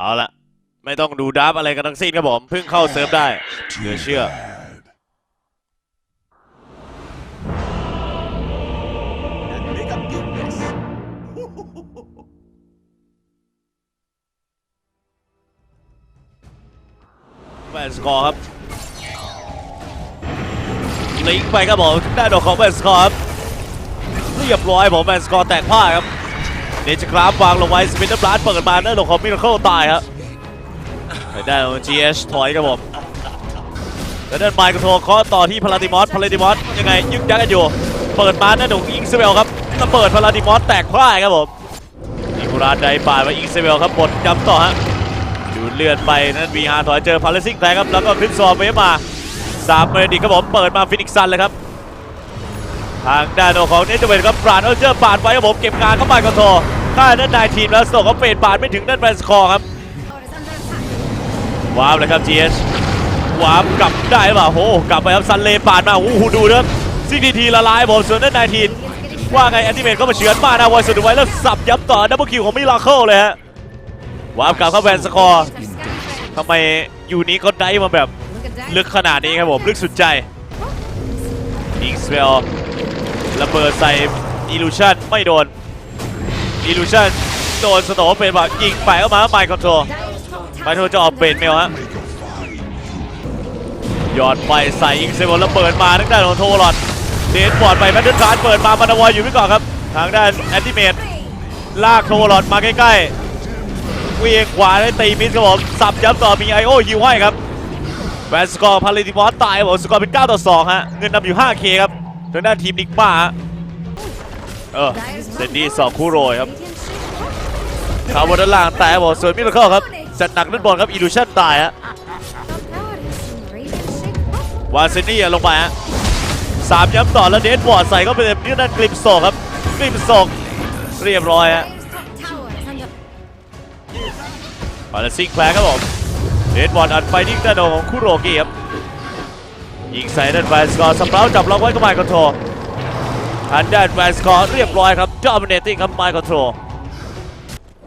เอาละไม่ต้องดูดับอะไรกันทั้งสิ้นครับผมเพิ่งเข้าเซิร์ฟได้เหลือเชื่อแมนสกอร์ครับลิงไปครับผมได้ดอกของแมนสกอร์ครับเรียบร้อยผมแมนสกอร์แตกผ้าครับ เนจกราฟวางลงไว้สปินเตอร์บลัสเปิดมาได้านดอกของมิราเคิลตายครับไปได้ของ GH ถอยครับผมแล้วเด้านไมค์กระโทรเคาะต่อที่พาราดิมอสพาราดิมอสยังไงยึกยักกันอยู่ เปิดมาหน้าดงอิงเซเวลครับระเบิดพาราดิมอสแตกพ่ายครับผมอิกุราไดป่าดมาอิงเซเวลครับบดจำต่อฮะดูเลือดไปนั่นวีฮาถอยเจอพาเลซิงแทงครับแล้วก็คลิปซอร์เวฟมาสามเมดิกครับผมเปิดมาฟินิกซันเลยครับทางด้านของเนเธอร์เวนครับปราดเออเจอปาดไว้ครับผมเก็บงานเข้าไปก็โท ค่าด้านนายทีมแล้วส่งเขาเฟดปาดไม่ถึงด้านแบนสคอร์ครับว้าร์ปเลยครับ GS ว้าร์ปกลับได้หรือเปล่าโหกลับไปครับซันเลปาดมาโอ้โหดูครับซิกทีทีละลายผมส่วนด้านนายทีมว่าไงแอนติเมตก็มาเฉือนมานะวอยสุดไว้แล้วสับยับต่อดับเบิลคิวของมิราเคิลเลยฮะว้าร์ปกลับเข้าแบนสคอร์ทำไมยูนี้เขาได้มาแบบลึกขนาดนี้ครับผมลึกสุดใจอิงสเวลระเบิดใส่อิลูชันไม่โดน อิลูชันโดนสโตเป็นแบบยิงไปเข้ามาไมค์คอนโทรไมค์คอนโทรจะออกเบรดเมลฮะหยอดไปใส่อิงสเวลระเบิดมาทางด้านของโทรลอดเดนบอร์ดไปแมตเตอร์ทรานเปิดมามันาวอยอยู่ไว้ก่อนครับ ทางด้านแอนติเมตลากโทรลอดมาใกล้ๆเวียงขวาได้ตีมิสครับผมสับย้ำต่อมีไอโอฮิวให้ครับแวนสกอร์พาริติมอสตายบผมสกอร์เป็น 9 ต่อ 2 ฮะ เงินนำอยู่ 5K ครับทางด้านทีมนิกมาฮะ เออเซนดี้สองคู่โรยครับขาบนด้านล่างแต่บอกส่วนมิราเคิลครับจัดหนักด้านบนครับอีลูชั่นตายฮะวานเซนดี้ลงไปฮะสามย้ำต่อแล้วเดนบอร์ดใส่เข้าไปเต็มที่ด้านกลิมโซกครับกลิมโซกเรียบร้อยฮะบาลซิงแควร์ครับผมเดนบอลอัดไฟนิ่งด้านโดของคุโรกิครับยิงใส่ด้านแวนสกอร์สเปราจับล็อกไว้กับไมค์คอนโทร ทางด้านแวนสกอร์เรียบร้อยครับดอมิเนติ้งครับไมค์คอนโทร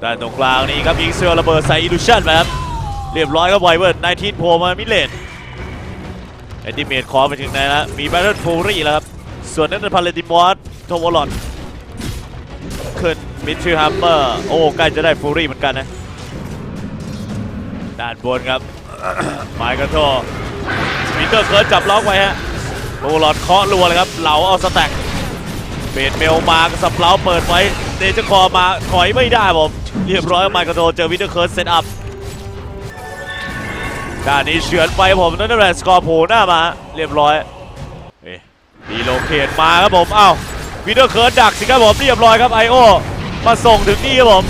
ด้านตรงกลางนี้ครับยิงเซลระเบิดใส่อิลูชันไปครับ เรียบร้อยครับไวเวิร์ดไนทีนโผล่มามิเลนเอติเมตขอไปถึงไหนแล้วมีแบทเทิลฟูรี่แล้วครับ ส่วนนั้นเป็นพาเลติมอสโทวอลอนขึ้นมิดชิลฮัมเมอร์ โอ้ใกล้จะได้ฟูรี่เหมือนกันนะ ด้านบนครับไมค์กระโทวิเตอร์เคิร์ดจับล็อกไว้ฮะโรลอดเคาะรัวเลยครับ เหลาเอาสแต็ก เบดเมลมากสับเล้าเปิดไว้เดจคอมาถอยไม่ได้ผมเรียบร้อยมค์กระโทเจอวินเตอร์เคิร์ดเซตอัพด้านนี้เฉือนไปผมนั่นแหละสกอร์โผล่หน้ามา เรียบร้อยดีโลเคทมาครับผมอ้าววินเตอร์เคิร์ดดักสิครับผมเรียบร้อยครับไอโอมาส่งถึงนี่ครับผม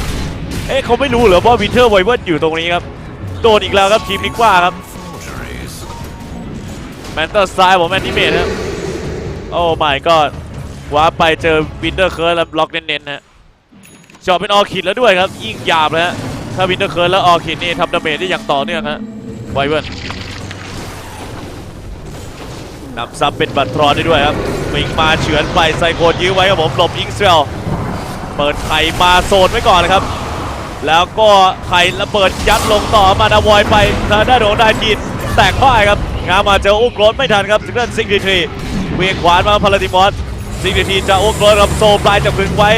เอ๊ะเขาไม่รู้เหรอว่าวินเทอร์ไวเวิร์ดอยู่ตรงนี้ครับโดนอีกแล้วครับทีมนิกว่าครับแมนเตอร์ซ้ายผมแอนติเมตครับโอ้ไม่ก็ ว้าไปเจอวินเทอร์เคิร์แล้วบล็อกเน้นๆฮะจอเป็นออคิดแล้วด้วยครับ ยิ่งหยาบเลยฮะถ้าวินเทอร์เคิร์แล้วออคิดนี่ทำดาเมจได้อย่างต่อเนื่องฮะไวเวิร์ดนำซับเป็นบัตรทรอนได้ด้วยครับมิงมาเฉือนไปไซโคนยื้อไว้ครับผมหลบอิงเซลเปิดไข่มาโซนไว้ก่อนนะครับ แล้วก็ไข่ระเบิดยัดลงต่อมาดาวอยไปทางด้านของนายทีนแตกพ่ายครับงามมาเจออุ้มรถไม่ทันครับถึงด้านซิงดีทีเวียงขวานมาพาราดิมอส ซิงดีทีจะโอุ้มโรถกับโซปลายจะพึงไว้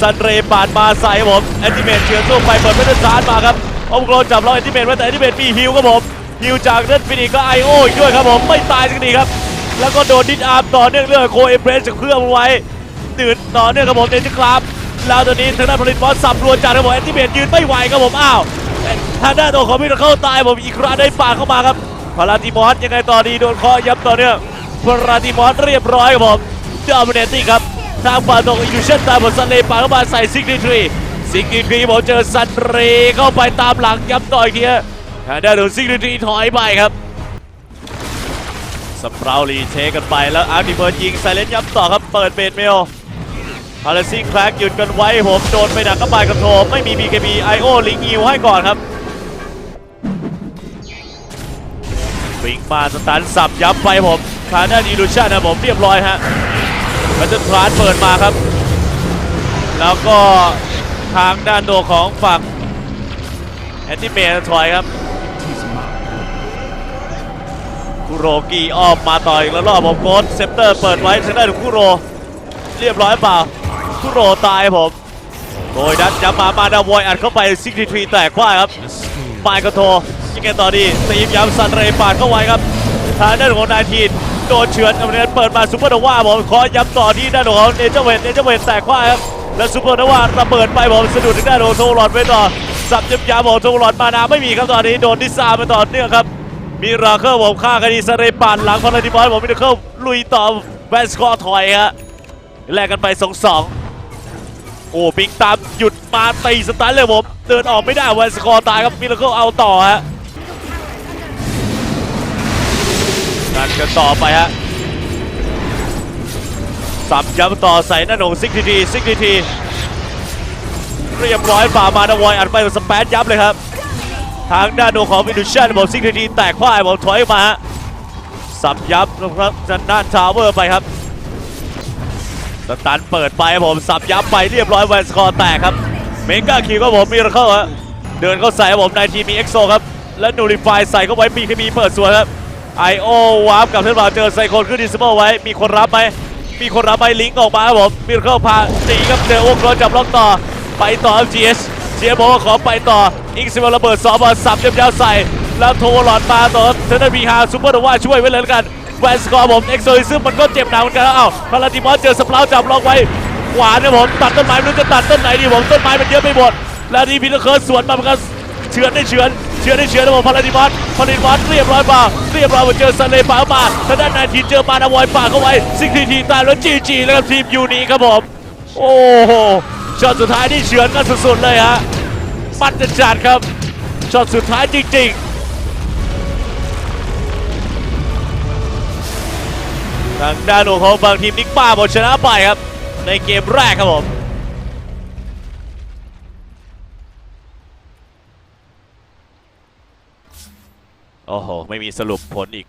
ซันเรย์ปาดมาใส่ผมแอนติเมตเฉือนสู้ไปเปิดไม่ได้ซานมาครับโอุ้มโรจับล็อกแอนติเมตไว้แต่แอนติเมตมีฮิวครับผมฮิวจากเลือดฟินิกก็ไอโออีกด้วยครับผมไม่ตายสักทีครับ แล้วก็โดนดิสอาร์มต่อเนื่องเรื่องโคเอเพรสจากเครื่องไว้ตื่นต่อเนื่องครับผมเดนจิคลาบแล้วตอนนี้ทางด้านผลิตบอลสับรวนจากระบบแอนติเมตยืนไม่ไหวครับผมอ้าวทางด้านตัวของมิราเคิลตายผมอีกครั้งได้ปาดเข้ามาครับพาราติมอสยังไงต่อดีโดนเคาะย้ำต่อเนื่องพาราติมอสเรียบร้อยครับผม ดอมเนติ้งครับทางฝั่งตรงอิลูชันตายบนซันเลปาเข้ามาใส่ซิกนีทรีซิกนีทรีผมเจอซันเรเข้าไปตามหลังย้ำต่ออีกทีฮะทางด้านของซิกนีทรีถอยไปครับสเปราลีเทกันไปแล้วอาร์ติเบิร์ดยิงไซเลนย้ำต่อครับเปิดเบดเมลพาเลซิงแคลกหยุดกันไว้ผมโดนไปดักกระบายกระโถไม่มี BKB IO ลิงอิวให้ก่อนครับปิงมาสตันสับยับไปผมทางด้านอีลูชันนะผมเรียบร้อยฮะ มันจะทรานเปิดมาครับ แล้วก็ทางด้านโดของฝั่งแอนติเมทถอยครับคุโรกีอ้อมมาต่ออีกแล้วรอบผมโกดเซปเตอร์เปิดไว้ทางด้านของคุโร เรียบร้อยเปล่าคุโรตายผมโดยดันย้ำมามาดาวอยอัดเข้าไปซิกทีทรีแตกขว้าครับปลายกระโทยังไงต่อดีตีมย้ำซันเรย์ปาดเข้าไว้ครับทางด้านของนายทีน โดนเฉือนกำเนิดเปิดมาซูเปอร์นว่าผมขอย้ำต่อที่ด้านของเนเจอร์เวนเนเจอร์เวนแตกขว้าครับแล้วซูเปอร์นว่าระเบิดไปผมสะดุดทางด้านของโซลอดไปต่อสับยับยาบอกโซลอดมานาไม่มีครับตอนนี้โดนดิซาไปต่อเนื่องครับมีราเคิลผมฆ่าคดีสเรปานหลังพาราดิบอสผมมิเดเคิลลุยต่อแวนสกอร์ถอยฮะแลกกันไป2 2โอ้ปิงตามหยุดมาตีสตาร์เลยผมเดินออกไม่ได้แวนสกอร์ตายครับมิราเคิลเอาต่อฮะันกันต่อไปฮะสับย้ำต่อใส่หน้าหนงซิกทีทีซิกทีทีเรียบร้อยฝ่ามาดาวอยอัดไปสเปซยับเลยครับ ทางด้านโนของวินดูชันผมซิกทีทีแตกพ่ายผมถอยมาฮะสับยับนะครับจันด้านทาวเวอร์ไปครับสตันเปิดไปผมสับยับไปเรียบร้อยแวนสกอร์แตกครับเมกาคิวก็ผมมีระเข้าฮะเดินเข้าใส่ผมในทีมีเอ็กโซครับและนูริฟายใส่เข้าไว้มีคีมีเปิดสวนครับ ไอโอวาร์ปกับเทนบาเจอไซโคนขึ้นดิสเบิลไว้ มีคนรับไหมมีคนรับไหมลิงก์ออกมาครับผมมีรเข้าพาตีครับเจอโอ๊กร้อนจับล็อกต่อ ไปต่อครับ GS เจียบอกว่าขอไปต่ออิงซิมระเบิดสองบอลสับยาวๆใส่ แล้วโทรหลอดมาต่อเทนบีฮาซูเปอร์โนวาช่วยไว้เลยแล้วกันแวนสกอร์ผมเอ็กโซซิซึมมันก็เจ็บหนักเหมือนกันแล้วเอ้าพาราดิมอสเจอสปลาวจับล็อกไว้ขวาเนี่ยผมตัดต้นไม้ไม่รู้จะตัดต้นไหนดีผมต้นไม้มันเยอะไปหมดแล้วนี่พีเตอร์เคิร์สสวนมาเหมือนกันเฉือนได้เฉือน เฉือได้เฉือนนะผมพาราดิมอสพาราดิมอสเรียบร้อยป่าเรียบร้อยมาเจอซันเลป่ามาทางด้านนายทีเจอมาดาวอยป่าเข้าไว้ซิกทีทีตายแล้วจีจีแล้วทีมยูนีครับผมโอ้โหช็อตสุดท้ายนี่เฉือนกันสุดๆเลยฮะมันจะจัดครับช็อตสุดท้ายจริงๆทางด้านของบางทีมนิกป้าบอชนะไปครับ ในเกมแรกครับผม โอ้โห ไม่มีสรุปผลอีก